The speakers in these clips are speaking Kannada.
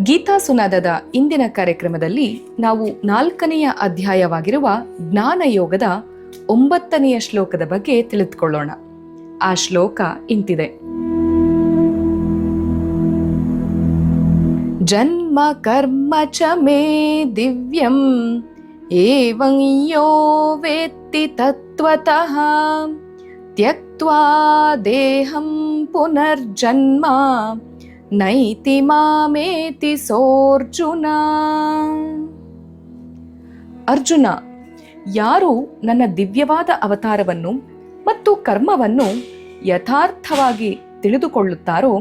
ಗೀತಾ ಸುನಾದದ ಇಂದಿನ ಕಾರ್ಯಕ್ರಮದಲ್ಲಿ ನಾವು ನಾಲ್ಕನೆಯ ಅಧ್ಯಾಯವಾಗಿರುವ ಜ್ಞಾನಯೋಗದ ಒಂಬತ್ತನೆಯ ಶ್ಲೋಕದ ಬಗ್ಗೆ ತಿಳಿದುಕೊಳ್ಳೋಣ. ಆ ಶ್ಲೋಕ ಇಂತಿದೆ. ಜನ್ಮ ಕರ್ಮ ಚ ಮೇ ದಿವ್ಯಂ ಏವಂ ಯೋ ವೇತ್ತಿ ತತ್ವತಃ ತ್ಯಕ್ತ್ವಾ ದೇಹಂ ಪುನರ್ಜನ್ಮ ನೈತಿ ಮಾಮೇತಿ ಸೋರ್ಜುನ. ಅರ್ಜುನ, ಯಾರು ನನ್ನ ದಿವ್ಯವಾದ ಅವತಾರವನ್ನು ಮತ್ತು ಕರ್ಮವನ್ನು ಯಥಾರ್ಥವಾಗಿ ತಿಳಿದುಕೊಳ್ಳುತ್ತಾರೋ,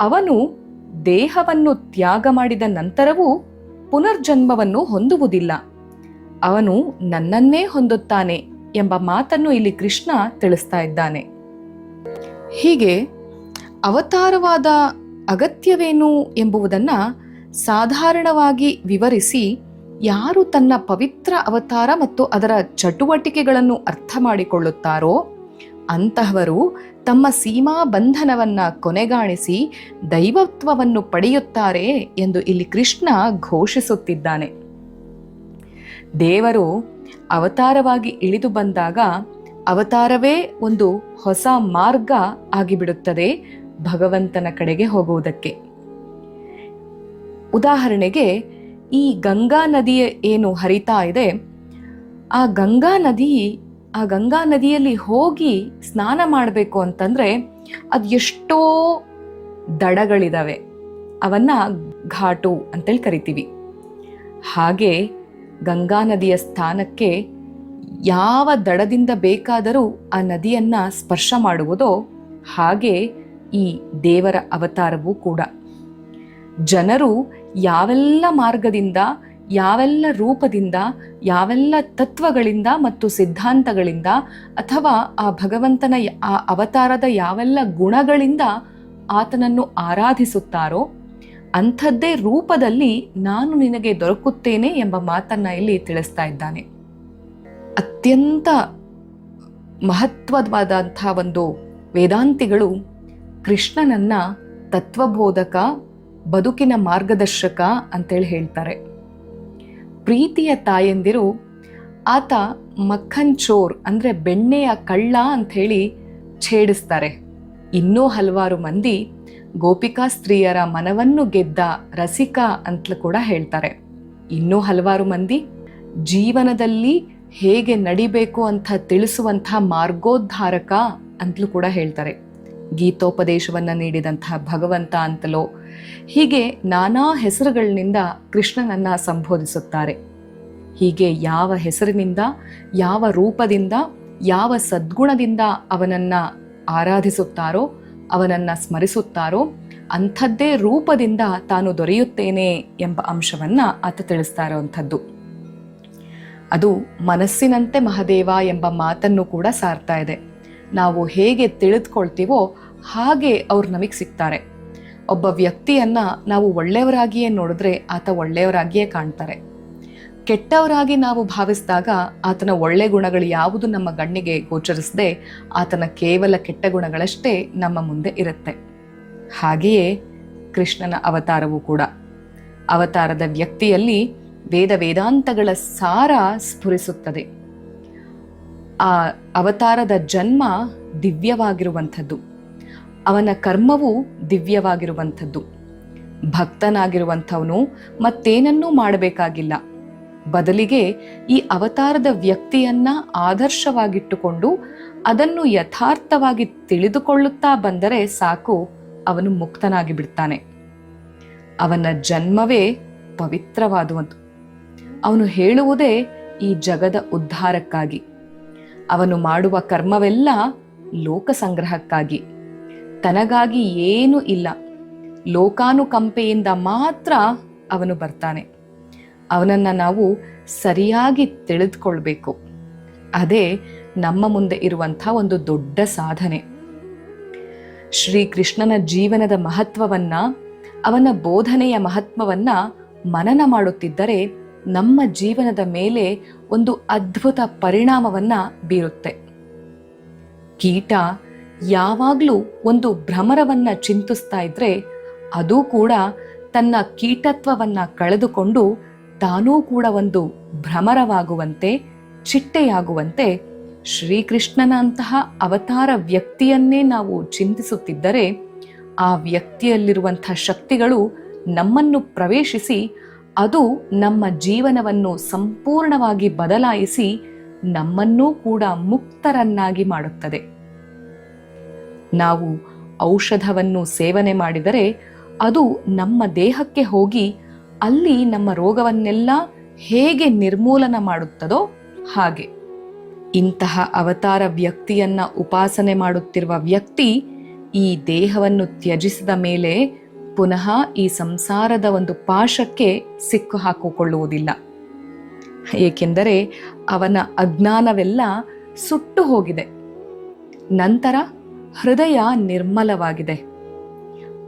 ಅವನು ದೇಹವನ್ನು ತ್ಯಾಗ ಮಾಡಿದ ನಂತರವೂ ಪುನರ್ಜನ್ಮವನ್ನು ಹೊಂದುವುದಿಲ್ಲ. ಅವನು ನನ್ನನ್ನೇ ಹೊಂದುತ್ತಾನೆ ಎಂಬ ಮಾತನ್ನು ಇಲ್ಲಿ ಕೃಷ್ಣ ತಿಳಿಸ್ತಾ ಇದ್ದಾನೆ. ಹೀಗೆ ಅವತಾರವಾದ ಅಗತ್ಯವೇನು ಎಂಬುವುದನ್ನು ಸಾಧಾರಣವಾಗಿ ವಿವರಿಸಿ ಯಾರು ತನ್ನ ಪವಿತ್ರ ಅವತಾರ ಮತ್ತು ಅದರ ಚಟುವಟಿಕೆಗಳನ್ನು ಅರ್ಥ ಮಾಡಿಕೊಳ್ಳುತ್ತಾರೋ ಅಂತಹವರು ತಮ್ಮ ಸೀಮಾ ಬಂಧನವನ್ನು ಕೊನೆಗಾಣಿಸಿ ದೈವತ್ವವನ್ನು ಪಡೆಯುತ್ತಾರೆ ಎಂದು ಇಲ್ಲಿ ಕೃಷ್ಣ ಘೋಷಿಸುತ್ತಿದ್ದಾನೆ. ದೇವರು ಅವತಾರವಾಗಿ ಇಳಿದು ಬಂದಾಗ ಅವತಾರವೇ ಒಂದು ಹೊಸ ಮಾರ್ಗ ಆಗಿಬಿಡುತ್ತದೆ. ಭಗವಂತನ ಕಡೆಗೆ ಹೋಗುವುದಕ್ಕೆ. ಉದಾಹರಣೆಗೆ, ಈ ಗಂಗಾ ನದಿಯ ಏನು ಹರಿತಾ ಇದೆ, ಆ ಗಂಗಾ ನದಿ, ಆ ಗಂಗಾ ನದಿಯಲ್ಲಿ ಹೋಗಿ ಸ್ನಾನ ಮಾಡಬೇಕು ಅಂತಂದ್ರೆ ಅದು ಎಷ್ಟೋ ದಡಗಳಿದಾವೆ. ಅವನ್ನ ಘಾಟು ಅಂತೇಳಿ ಕರಿತೀವಿ. ಹಾಗೆ ಗಂಗಾ ನದಿಯ ಸ್ಥಾನಕ್ಕೆ ಯಾವ ದಡದಿಂದ ಬೇಕಾದರೂ ಆ ನದಿಯನ್ನ ಸ್ಪರ್ಶ ಮಾಡುವುದೋ ಹಾಗೆ ಈ ದೇವರ ಅವತಾರವೂ ಕೂಡ. ಜನರು ಯಾವೆಲ್ಲ ಮಾರ್ಗದಿಂದ, ಯಾವೆಲ್ಲ ರೂಪದಿಂದ, ಯಾವೆಲ್ಲ ತತ್ವಗಳಿಂದ ಮತ್ತು ಸಿದ್ಧಾಂತಗಳಿಂದ ಅಥವಾ ಆ ಭಗವಂತನ ಆ ಅವತಾರದ ಯಾವೆಲ್ಲ ಗುಣಗಳಿಂದ ಆತನನ್ನು ಆರಾಧಿಸುತ್ತಾರೋ, ಅಂಥದ್ದೇ ರೂಪದಲ್ಲಿ ನಾನು ನಿನಗೆ ದೊರಕುತ್ತೇನೆ ಎಂಬ ಮಾತನ್ನ ಇಲ್ಲಿ ತಿಳಿಸ್ತಾ ಇದ್ದಾನೆ. ಅತ್ಯಂತ ಮಹತ್ವವಾದಂಥ ಒಂದು ವೇದಾಂತಿಗಳು ಕೃಷ್ಣನನ್ನ ತತ್ವಬೋಧಕ, ಬದುಕಿನ ಮಾರ್ಗದರ್ಶಕ ಅಂತೇಳಿ ಹೇಳ್ತಾರೆ. ಪ್ರೀತಿಯ ತಾಯಂದಿರು, ಆತ ಮಕ್ಕನ್ ಚೋರ್ ಅಂದರೆ ಬೆಣ್ಣೆಯ ಕಳ್ಳ ಅಂಥೇಳಿ ಛೇಡಿಸ್ತಾರೆ. ಇನ್ನೂ ಹಲವಾರು ಮಂದಿ ಗೋಪಿಕಾ ಸ್ತ್ರೀಯರ ಮನವನ್ನು ಗೆದ್ದ ರಸಿಕ ಅಂತಲೂ ಕೂಡ ಹೇಳ್ತಾರೆ. ಇನ್ನೂ ಹಲವಾರು ಮಂದಿ ಜೀವನದಲ್ಲಿ ಹೇಗೆ ನಡಿಬೇಕು ಅಂತ ತಿಳಿಸುವಂಥ ಮಾರ್ಗೋದ್ಧಾರಕ ಅಂತಲೂ ಕೂಡ ಹೇಳ್ತಾರೆ. ಗೀತೋಪದೇಶವನ್ನ ನೀಡಿದಂತಹ ಭಗವಂತ ಅಂತಲೋ, ಹೀಗೆ ನಾನಾ ಹೆಸರುಗಳಿನಿಂದ ಕೃಷ್ಣನನ್ನ ಸಂಬೋಧಿಸುತ್ತಾರೆ. ಹೀಗೆ ಯಾವ ಹೆಸರಿನಿಂದ, ಯಾವ ರೂಪದಿಂದ, ಯಾವ ಸದ್ಗುಣದಿಂದ ಅವನನ್ನ ಆರಾಧಿಸುತ್ತಾರೋ, ಅವನನ್ನ ಸ್ಮರಿಸುತ್ತಾರೋ, ಅಂಥದ್ದೇ ರೂಪದಿಂದ ತಾನು ದೊರೆಯುತ್ತೇನೆ ಎಂಬ ಅಂಶವನ್ನ ಆತ ತಿಳಿಸ್ತಾ ಇರುವಂಥದ್ದು. ಅದು ಮನಸ್ಸಿನಂತೆ ಮಹದೇವ ಎಂಬ ಮಾತನ್ನು ಕೂಡ ಸಾರ್ತಾ ಇದೆ. ನಾವು ಹೇಗೆ ತಿಳಿದುಕೊಳ್ತೀವೋ ಹಾಗೆ ಅವ್ರು ನಮಗೆ ಸಿಗ್ತಾರೆ. ಒಬ್ಬ ವ್ಯಕ್ತಿಯನ್ನ ನಾವು ಒಳ್ಳೆಯವರಾಗಿಯೇ ನೋಡಿದ್ರೆ ಆತ ಒಳ್ಳೆಯವರಾಗಿಯೇ ಕಾಣ್ತಾರೆ. ಕೆಟ್ಟವರಾಗಿ ನಾವು ಭಾವಿಸಿದಾಗ ಆತನ ಒಳ್ಳೆ ಗುಣಗಳು ಯಾವುದು ನಮ್ಮ ಗಣ್ಣಿಗೆ ಗೋಚರಿಸದೆ ಆತನ ಕೇವಲ ಕೆಟ್ಟ ಗುಣಗಳಷ್ಟೇ ನಮ್ಮ ಮುಂದೆ ಇರುತ್ತೆ. ಹಾಗೆಯೇ ಕೃಷ್ಣನ ಅವತಾರವೂ ಕೂಡ. ಅವತಾರದ ವ್ಯಕ್ತಿಯಲ್ಲಿ ವೇದ ವೇದಾಂತಗಳ ಸಾರ ಸ್ಫುರಿಸುತ್ತದೆ. ಆ ಅವತಾರದ ಜನ್ಮ ದಿವ್ಯವಾಗಿರುವಂಥದ್ದು. ಅವನ ಕರ್ಮವು ದಿವ್ಯವಾಗಿರುವಂಥದ್ದು. ಭಕ್ತನಾಗಿರುವಂಥವನು ಮತ್ತೇನನ್ನೂ ಮಾಡಬೇಕಾಗಿಲ್ಲ. ಬದಲಿಗೆ ಈ ಅವತಾರದ ವ್ಯಕ್ತಿಯನ್ನ ಆದರ್ಶವಾಗಿಟ್ಟುಕೊಂಡು ಅದನ್ನು ಯಥಾರ್ಥವಾಗಿ ತಿಳಿದುಕೊಳ್ಳುತ್ತಾ ಬಂದರೆ ಸಾಕು ಅವನು ಮುಕ್ತನಾಗಿ ಬಿಡ್ತಾನೆ ಅವನ ಜನ್ಮವೇ ಪವಿತ್ರವಾದುವಂತು ಅವನು ಹೇಳುವುದೇ ಈ ಜಗದ ಉದ್ಧಾರಕ್ಕಾಗಿ. ಅವನು ಮಾಡುವ ಕರ್ಮವೆಲ್ಲ ಲೋಕ ಸಂಗ್ರಹಕ್ಕಾಗಿ ತನಗಾಗಿ ಏನೂ ಇಲ್ಲ. ಲೋಕಾನುಕಂಪೆಯಿಂದ ಮಾತ್ರ ಅವನು ಬರ್ತಾನೆ. ಅವನನ್ನು ನಾವು ಸರಿಯಾಗಿ ತಿಳಿದುಕೊಳ್ಬೇಕು. ಅದೇ ನಮ್ಮ ಮುಂದೆ ಇರುವಂಥ ಒಂದು ದೊಡ್ಡ ಸಾಧನೆ. ಶ್ರೀಕೃಷ್ಣನ ಜೀವನದ ಮಹತ್ವವನ್ನು, ಅವನ ಬೋಧನೆಯ ಮಹತ್ವವನ್ನು ಮನನ ಮಾಡುತ್ತಿದ್ದರೆ ನಮ್ಮ ಜೀವನದ ಮೇಲೆ ಒಂದು ಅದ್ಭುತ ಪರಿಣಾಮವನ್ನ ಬೀರುತ್ತೆ. ಕೀಟ ಯಾವಾಗಲೂ ಒಂದು ಭ್ರಮರವನ್ನ ಚಿಂತಿಸ್ತಾ ಇದ್ರೆ ಅದು ಕೂಡ ತನ್ನ ಕೀಟತ್ವವನ್ನ ಕಳೆದುಕೊಂಡು ತಾನೂ ಕೂಡ ಒಂದು ಭ್ರಮರವಾಗುವಂತೆ, ಚಿಟ್ಟೆಯಾಗುವಂತೆ ಶ್ರೀಕೃಷ್ಣನಂತಹ ಅವತಾರ ವ್ಯಕ್ತಿಯನ್ನೇ ನಾವು ಚಿಂತಿಸುತ್ತಿದ್ದರೆ ಆ ವ್ಯಕ್ತಿಯಲ್ಲಿರುವಂಥ ಶಕ್ತಿಗಳು ನಮ್ಮನ್ನು ಪ್ರವೇಶಿಸಿ ಅದು ನಮ್ಮ ಜೀವನವನ್ನು ಸಂಪೂರ್ಣವಾಗಿ ಬದಲಾಯಿಸಿ ನಮ್ಮನ್ನೂ ಕೂಡ ಮುಕ್ತರನ್ನಾಗಿ ಮಾಡುತ್ತದೆ. ನಾವು ಔಷಧವನ್ನು ಸೇವನೆ ಮಾಡಿದರೆ ಅದು ನಮ್ಮ ದೇಹಕ್ಕೆ ಹೋಗಿ ಅಲ್ಲಿ ನಮ್ಮ ರೋಗವನ್ನೆಲ್ಲ ಹೇಗೆ ನಿರ್ಮೂಲನ ಮಾಡುತ್ತದೋ ಹಾಗೆ. ಇಂತಹ ಅವತಾರ ವ್ಯಕ್ತಿಯನ್ನ ಉಪಾಸನೆ ಮಾಡುತ್ತಿರುವ ವ್ಯಕ್ತಿ ಈ ದೇಹವನ್ನು ತ್ಯಜಿಸಿದ ಮೇಲೆ ಪುನಃ ಈ ಸಂಸಾರದ ಒಂದು ಪಾಶಕ್ಕೆ ಸಿಕ್ಕು ಹಾಕಿಕೊಳ್ಳುವುದಿಲ್ಲ ಏಕೆಂದರೆ ಅವನ ಅಜ್ಞಾನವೆಲ್ಲ ಸುಟ್ಟು ಹೋಗಿದೆ. ನಂತರ ಹೃದಯ ನಿರ್ಮಲವಾಗಿದೆ.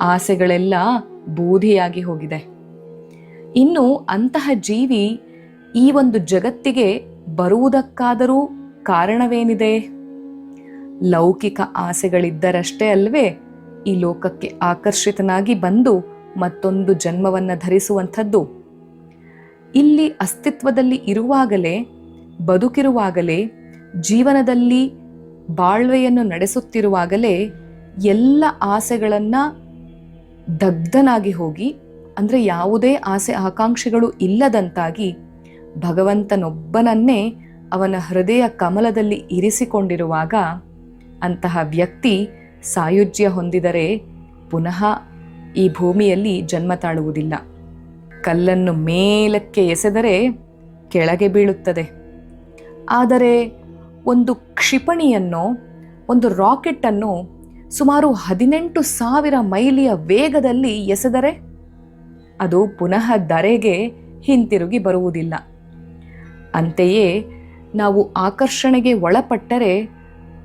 ಆಸೆಗಳೆಲ್ಲ ಬೂದಿಯಾಗಿ ಹೋಗಿದೆ. ಇನ್ನು ಅಂತಹ ಜೀವಿ ಈ ಒಂದು ಜಗತ್ತಿಗೆ ಬರುವುದಕ್ಕಾದರೂ ಕಾರಣವೇನಿದೆ? ಲೌಕಿಕ ಆಸೆಗಳಿದ್ದರಷ್ಟೇ ಅಲ್ವೇ? ಈ ಲೋಕಕ್ಕೆ ಆಕರ್ಷಿತನಾಗಿ ಬಂದು ಮತ್ತೊಂದು ಜನ್ಮವನ್ನು ಧರಿಸುವಂಥದ್ದು. ಇಲ್ಲಿ ಅಸ್ತಿತ್ವದಲ್ಲಿ ಇರುವಾಗಲೇ, ಬದುಕಿರುವಾಗಲೇ, ಜೀವನದಲ್ಲಿ ಬಾಳ್ವೆಯನ್ನು ನಡೆಸುತ್ತಿರುವಾಗಲೇ ಎಲ್ಲ ಆಸೆಗಳನ್ನು ದಗ್ಧನಾಗಿ ಹೋಗಿ, ಅಂದರೆ ಯಾವುದೇ ಆಸೆ ಆಕಾಂಕ್ಷೆಗಳು ಇಲ್ಲದಂತಾಗಿ ಭಗವಂತನೊಬ್ಬನನ್ನೇ ಅವನ ಹೃದಯ ಕಮಲದಲ್ಲಿ ಇರಿಸಿಕೊಂಡಿರುವಾಗ ಅಂತಹ ವ್ಯಕ್ತಿ ಸಾಯುಜ್ಯ ಹೊಂದಿದರೆ ಪುನಃ ಈ ಭೂಮಿಯಲ್ಲಿ ಜನ್ಮ ತಾಳುವುದಿಲ್ಲ. ಕಲ್ಲನ್ನು ಮೇಲಕ್ಕೆ ಎಸೆದರೆ ಕೆಳಗೆ ಬೀಳುತ್ತದೆ. ಆದರೆ ಒಂದು ಕ್ಷಿಪಣಿಯನ್ನು, ಒಂದು ರಾಕೆಟನ್ನು ಸುಮಾರು ಹದಿನೆಂಟು ಸಾವಿರ ಮೈಲಿಯ ವೇಗದಲ್ಲಿ ಎಸೆದರೆ ಅದು ಪುನಃ ಧರೆಗೆ ಹಿಂತಿರುಗಿ ಬರುವುದಿಲ್ಲ. ಅಂತೆಯೇ ನಾವು ಆಕರ್ಷಣೆಗೆ ಒಳಪಟ್ಟರೆ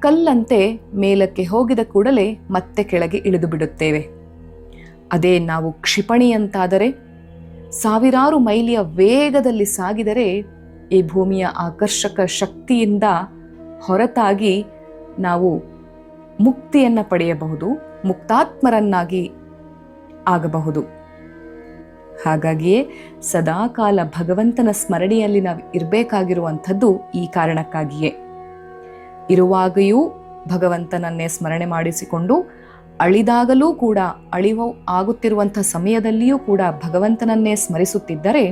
ಕಲ್ಲಂತೆ ಮೇಲಕ್ಕೆ ಹೋಗಿದ ಕೂಡಲೇ ಮತ್ತೆ ಕೆಳಗೆ ಇಳಿದು ಬಿಡುತ್ತೇವೆ. ಅದೇ ನಾವು ಕ್ಷಿಪಣಿಯಂತಾದರೆ, ಸಾವಿರಾರು ಮೈಲಿಯ ವೇಗದಲ್ಲಿ ಸಾಗಿದರೆ, ಈ ಭೂಮಿಯ ಆಕರ್ಷಕ ಶಕ್ತಿಯಿಂದ ಹೊರತಾಗಿ ನಾವು ಮುಕ್ತಿಯನ್ನು ಪಡೆಯಬಹುದು, ಮುಕ್ತಾತ್ಮರನ್ನಾಗಿ ಆಗಬಹುದು. ಹಾಗಾಗಿಯೇ ಸದಾಕಾಲ ಭಗವಂತನ ಸ್ಮರಣೆಯಲ್ಲಿ ನಾವು ಇರಬೇಕಾಗಿರುವಂಥದ್ದು ಈ ಕಾರಣಕ್ಕಾಗಿಯೇ. ಇರುವಾಗೆಯೂ ಭಗವಂತನನ್ನೇ ಸ್ಮರಣೆ ಮಾಡಿಸಿಕೊಂಡು ಅಳಿದಾಗಲೂ ಕೂಡ ಅಳಿವು ಆಗುತ್ತಿರುವಂಥ ಸಮಯದಲ್ಲಿಯೂ ಕೂಡ ಭಗವಂತನನ್ನೇ ಸ್ಮರಿಸುತ್ತಿದ್ದರೆ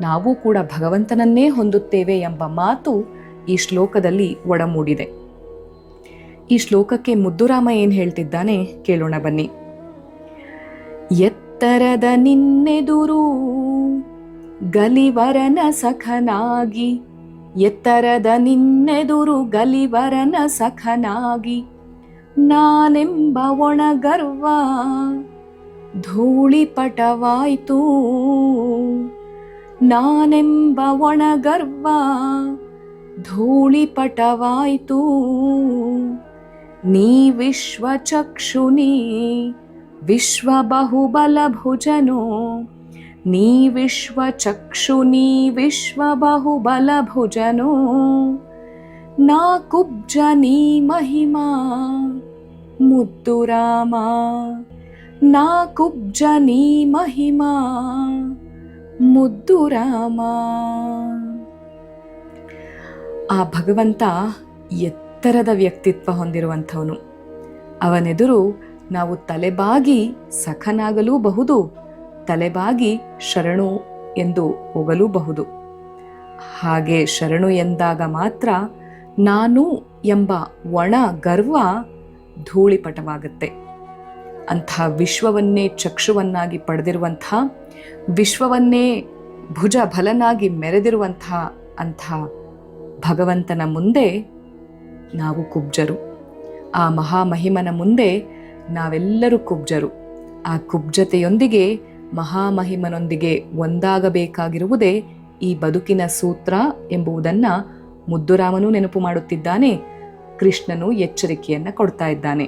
ನಾವು ಕೂಡ ಭಗವಂತನನ್ನೇ ಹೊಂದುತ್ತೇವೆ ಎಂಬ ಮಾತು ಈ ಶ್ಲೋಕದಲ್ಲಿ ಒಡಮೂಡಿದೆ. ಈ ಶ್ಲೋಕಕ್ಕೆ ಮುದ್ದುರಾಮ ಏನು ಹೇಳ್ತಿದ್ದಾನೆ ಕೇಳೋಣ ಬನ್ನಿ. ಎತ್ತರದ ನಿನ್ನೆದುರು ಗಲಿವರನ ಸಖನಾಗಿ ಎತ್ತರದ ನಿನ್ನೆದುರು ಗಲಿವರನ ಸಖನಾಗಿ ನಾನೆಂಬ ಒಣಗರ್ವ ಧೂಳಿಪಟವಾಯ್ತು. ನಾನೆಂಬ ಒಣಗರ್ವ ಧೂಳಿಪಟವಾಯ್ತು. ನೀ ವಿಶ್ವಚಕ್ಷುನಿ ವಿಶ್ವಬಹುಬಲಭುಜನೋ ನೀ ವಿಶ್ವ ಚಕ್ಷು, ನೀ ವಿಶ್ವ ವಿಶ್ವಬಹುಬಲಭುಜನೋ ನಾ ಕುಬ್ಜ, ನೀ ಮಹಿಮಾ, ಮುದ್ದು ರಾಮ. ನಾ ಕುಬ್ಜ, ನೀ ಮಹಿಮಾ, ಮುದ್ದು ರಾಮ. ಆ ಭಗವಂತ ಎತ್ತರದ ವ್ಯಕ್ತಿತ್ವ ಹೊಂದಿರುವಂಥವನು. ಅವನೆದುರು ನಾವು ತಲೆಬಾಗಿ ಸಖನಾಗಲೂ ಬಹುದು ತಲೆಬಾಗಿ ಶರಣು ಎಂದು ಹೋಗಲೂಬಹುದು. ಹಾಗೆ ಶರಣು ಎಂದಾಗ ಮಾತ್ರ ನಾನು ಎಂಬ ಒಣ ಗರ್ವ ಧೂಳಿಪಟವಾಗುತ್ತೆ. ಅಂಥ ವಿಶ್ವವನ್ನೇ ಚಕ್ಷುವನ್ನಾಗಿ ಪಡೆದಿರುವಂಥ, ವಿಶ್ವವನ್ನೇ ಭುಜ ಬಲನಾಗಿ ಮೆರೆದಿರುವಂಥ ಅಂಥ ಭಗವಂತನ ಮುಂದೆ ನಾವು ಕುಬ್ಜರು. ಆ ಮಹಾಮಹಿಮನ ಮುಂದೆ ನಾವೆಲ್ಲರೂ ಕುಬ್ಜರು. ಆ ಕುಬ್ಜತೆಯೊಂದಿಗೆ ಮಹಾಮಹಿಮನೊಂದಿಗೆ ಒಂದಾಗಬೇಕಾಗಿರುವುದೇ ಈ ಬದುಕಿನ ಸೂತ್ರ ಎಂಬುದನ್ನು ಮುದ್ದುರಾಮನೂ ನೆನಪು ಮಾಡುತ್ತಿದ್ದಾನೆ. ಕೃಷ್ಣನು ಎಚ್ಚರಿಕೆಯನ್ನು ಕೊಡ್ತಾ ಇದ್ದಾನೆ.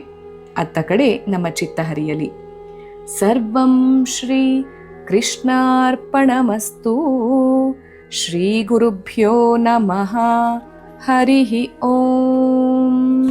ಅತ್ತ ಕಡೆ ನಮ್ಮ ಚಿತ್ತ ಹರಿಯಲಿ. ಸರ್ವಂ ಶ್ರೀ ಕೃಷ್ಣಾರ್ಪಣಮಸ್ತು. ಶ್ರೀ ಗುರುಭ್ಯೋ ನಮಃ. ಹರಿ ಓಂ.